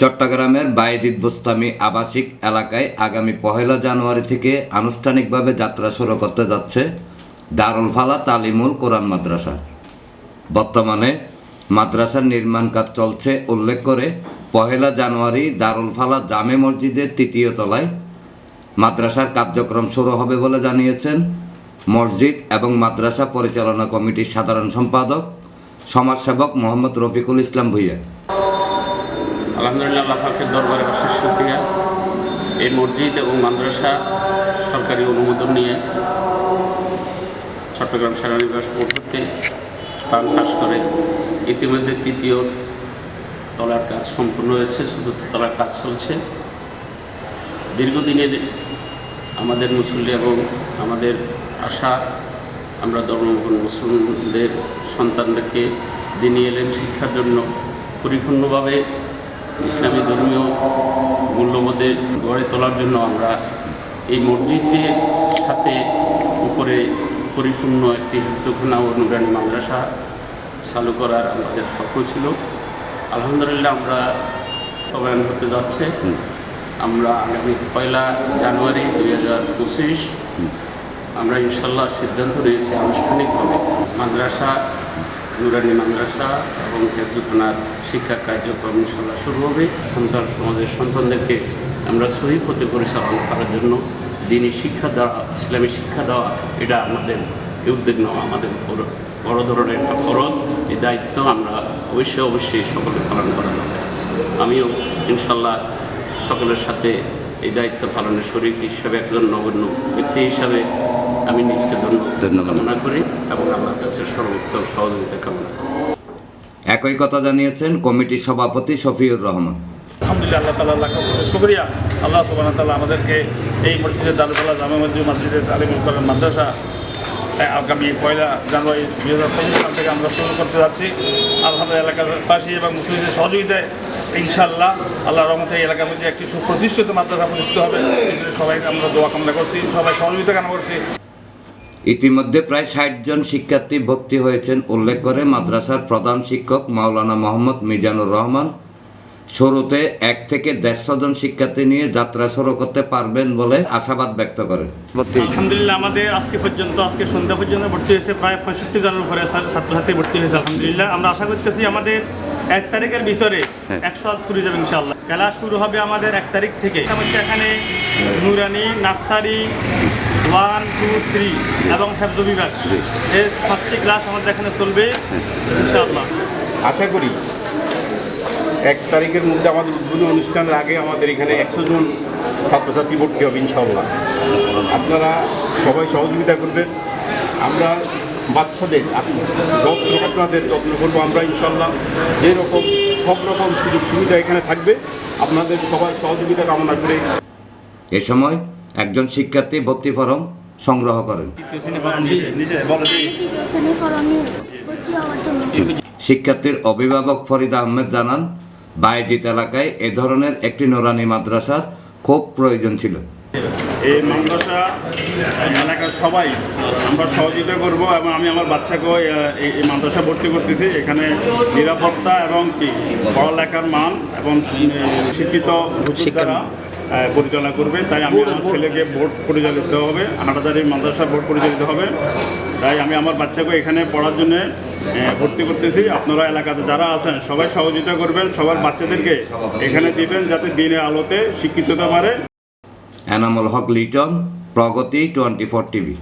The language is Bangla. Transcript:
চট্টগ্রামের বায়েজিদ বোস্তামি আবাসিক এলাকায় আগামী পহেলা জানুয়ারি থেকে আনুষ্ঠানিকভাবে যাত্রা শুরু করতে যাচ্ছে দারুল ফালা তালিমুল কোরআন মাদ্রাসা। বর্তমানে মাদ্রাসার নির্মাণ কাজ চলছে উল্লেখ করে পহেলা জানুয়ারি দারুল ফালা জামে মসজিদের তৃতীয় তলায় মাদ্রাসার কার্যক্রম শুরু হবে বলে জানিয়েছেন মসজিদ এবং মাদ্রাসা পরিচালনা কমিটির সাধারণ সম্পাদক, সমাজসেবক মোহাম্মদ রফিকুল ইসলাম ভুইয়া। আলহামদুলিল্লাহ, আল্লাহ পাকের দরবারে অশেষ শুক্রিয়া। এই মসজিদ এবং মাদ্রাসা সরকারি অনুমোদন নিয়ে চট্টগ্রাম সেনানিবাস হতে প্রাণ পাস করে। ইতিমধ্যে তৃতীয় তলার কাজ সম্পূর্ণ হয়েছে, চতুর্থ তলার কাজ চলছে। দীর্ঘদিনের আমাদের মুসল্লি এবং আমাদের আশা, আমরা ধর্মগ্ন মুসলিমদের সন্তানদেরকে দিনে এলেন শিক্ষার জন্য পরিপূর্ণভাবে ইসলামী ধর্মীয় মূল্যবোধে গড়ে তোলার জন্য আমরা এই মসজিদের সাথে উপরে পরিপূর্ণ একটি হিফজখানা ও নুরানি মাদ্রাসা চালু করার আমাদের স্বপ্ন ছিল। আলহামদুলিল্লাহ আমরা তবায়ন হতে যাচ্ছে। আমরা আগামী পয়লা জানুয়ারি দুই হাজার পঁচিশ আমরা ইনশাল্লাহ সিদ্ধান্ত নিয়েছি আনুষ্ঠানিকভাবে মাদ্রাসা নুরানি মাদ্রাসা এবং হেফজুখানার শিক্ষা কার্যক্রম ইনশাল্লাহ শুরু হবে। সন্তান সমাজের সন্তানদেরকে আমরা সহি পথে পরিচালনা করার জন্য দিনী শিক্ষা দেওয়া, ইসলামী শিক্ষা দেওয়া, এটা আমাদের উদ্যোগ নেওয়া আমাদের বড় ধরনের একটা খরচ। এই দায়িত্ব আমরা অবশ্যই অবশ্যই সকলে পালন করা দরকার। আমিও ইনশাল্লাহ সকলের সাথে এই দায়িত্ব পালনের শরীর হিসাবে একজন নগণ্য ব্যক্তি হিসাবে আমি নিজকে ধন্য ধন্যবাদ। কামনা করি এবং আমার কাছে সর্বোত্তম সহযোগিতা কামনা করি। একই কথা জানিয়েছেন কমিটির সভাপতি শফিউর রহমান। আলহামদুলিল্লাহ আল্লাহ তালা আল্লাহ শুক্রিয়া। আল্লাহ সুবাহ তাল্লাহ আমাদেরকে এই মসজিদের দারুল্লাহ জামা মসজিদ মসজিদের তালিমুল করেন মাদ্রাসা আগামী পয়লা জানুয়ারি দুই হাজার পঁচিশ সাল থেকে আমরা শুরু করতে যাচ্ছি। আলহামদুলিল্লাহ এলাকার পাশে এবং মুসলিমদের সহযোগিতায় ইনশাআল্লাহ আল্লাহ রহমতে এই এলাকার মধ্যে একটি সুপ্রতিষ্ঠিত মাদ্রাসা প্রতিষ্ঠিত হবে। সবাই আমরা দোয়া কামনা করছি, সবাই সহযোগিতা কামনা করছি। ইতিমধ্যে প্রায় ষাট জন শিক্ষার্থী ভর্তি হয়েছেন, উল্লেখ করে মাদ্রাসার প্রধান শিক্ষক মাওলানা মোহাম্মদ মিজানুর রহমান শুরুতে এক থেকে দেড়শো জন শিক্ষার্থী নিয়ে যাত্রা শুরু করতে পারবেন বলে আশাবাদ ব্যক্ত করেন। আলহামদুলিল্লাহ আমাদের আজকে পর্যন্ত আজকে সন্ধ্যা পর্যন্ত ভর্তি হয়েছে প্রায় পঁয়ষট্টি জনের উপরে ছাত্র- ছাত্রছাত্রী ভর্তি হয়েছে আলহামদুলিল্লাহ। আমরা আশা করতেছি আমাদের এক তারিখের ভিতরে একশো ফুরে যাবে ইনশাল্লাহ খেলা শুরু হবে আমাদের এক তারিখ থেকে। এখানে নুরানি নার্সারি ওয়ান টু থ্রি এবং হেফজ বিভাগ। এই ফার্স্টটি ক্লাস আমাদের এখানে চলবে ইনশাআল্লাহ। আশা করি এক তারিখের মধ্যে আমাদের উদ্বোধনী অনুষ্ঠানের আগে আমাদের এখানে একশো জন ছাত্রছাত্রী ভর্তি হবে ইনশাল্লাহ আপনারা সবাই সহযোগিতা করবেন। আমরা বাচ্চাদের যত্ন আপনাদের যত্ন করব আমরা ইনশাল্লাহ যেরকম সব রকম সুযোগ সুবিধা এখানে থাকবে আপনাদের সবাই সহযোগিতা কামনা করে এ সময় একজন শিক্ষার্থী ভর্তি ফরম সংগ্রহ করেন। নিজে বলে। যে তৃতীয় শ্রেণি ফরমে ভর্তি হওয়ার জন্য। শিক্ষার্থীর অভিভাবক ফরিদ আহমেদ জানান বায়েজিত এলাকায় এ ধরনের একটি নোরানি মাদ্রাসার খুব প্রয়োজন ছিল। এই মাদ্রাসা এলাকার সবাই আমরা সহযোগিতা করব এবং আমি আমার বাচ্চাকেও এই এই মাদ্রাসা ভর্তি করতেছি। এখানে নিরাপত্তা এবং কি? পড়ালেখার মান এবং শিক্ষিত শিক্ষারা দ্বারা পরিচালনা করবে তাই আমি আমার ছেলেকে বোর্ড পরিচালিত হবে হাটাদারি মাদ্রাসা বোর্ড পরিচালিত হবে। তাই আমি আমার বাচ্চাকে এখানে পড়ার জন্য ভর্তি করতেছি। আপনারা এলাকাতে যারা আছেন সবাই সহযোগিতা করবেন সবার বাচ্চাদেরকে এখানে দিবেন যাতে দিনের আলোতে শিক্ষিত হতে পারে Enamul Haque Liton Pragati twenty four TV.